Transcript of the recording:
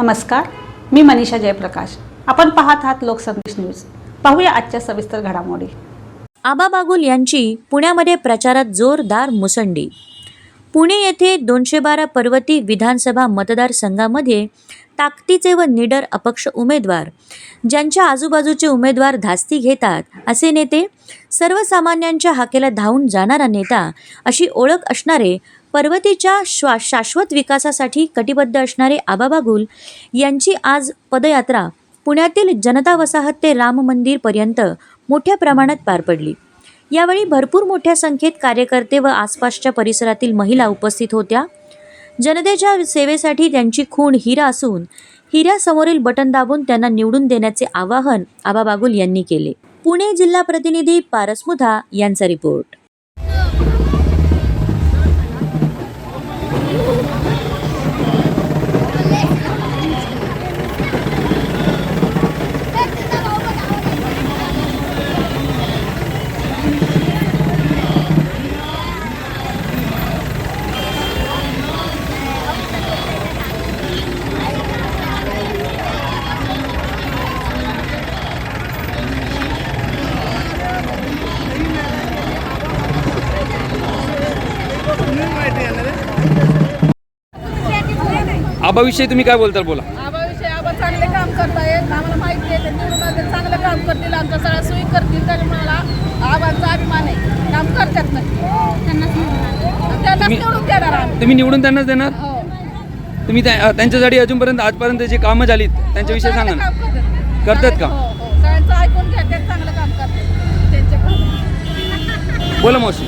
नमस्कार मी मनीषा जयप्रकाश. आपण पाहत आहात लोकसंदेश न्यूज. पाहूया आजच्या सविस्तर घडामोडी. आबा बागुल यांची पुण्यामध्ये प्रचारात जोरदार मुसंडी. पुणे येथे दोनशे बारा पर्वती विधानसभा मतदारसंघामध्ये ताकदीचे व निडर अपक्ष उमेदवार ज्यांच्या आजूबाजूचे उमेदवार धास्ती घेतात असे नेते सर्वसामान्यांच्या हाकेला धावून जाणारा नेता अशी ओळख असणारे पर्वतीच्या श्वा शाश्वत विकासासाठी कटिबद्ध असणारे आबाबागुल यांची आज पदयात्रा पुण्यातील जनता वसाहत ते राम मंदिरपर्यंत मोठ्या प्रमाणात पार पडली. यावेळी भरपूर मोठ्या संख्येत कार्यकर्ते व आसपासच्या परिसरातील महिला उपस्थित होत्या. जनतेच्या सेवेसाठी त्यांची खूण हिरा असून हिऱ्यासमोरील बटन दाबून त्यांना निवडून देण्याचे आवाहन आबाबागुल यांनी केले. पुणे जिल्हा प्रतिनिधी पारस मुधा यांचा रिपोर्ट. आबाविषयी तुम्ही काय बोलताल बोला. आबाविषयी आबा चांगले काम करतायत. आम्हाला माहिती आहे ते चांगलं काम करतील आमच्या सगळ्या सोयी करतील तरी मला आबांचा अभिमान आहे. काम करतात नक्की तुम्ही- निवडून देणार आम्ही. तुम्ही निवडून त्यांनाच देणार? हो. तुम्ही त्या- त्यांच्यासाठी अजूनपर्यंत आजपर्यंत जे कामं झालीत त्यांच्याविषयी सांगा ना. करतात. का? हो हो. बोला मावशी.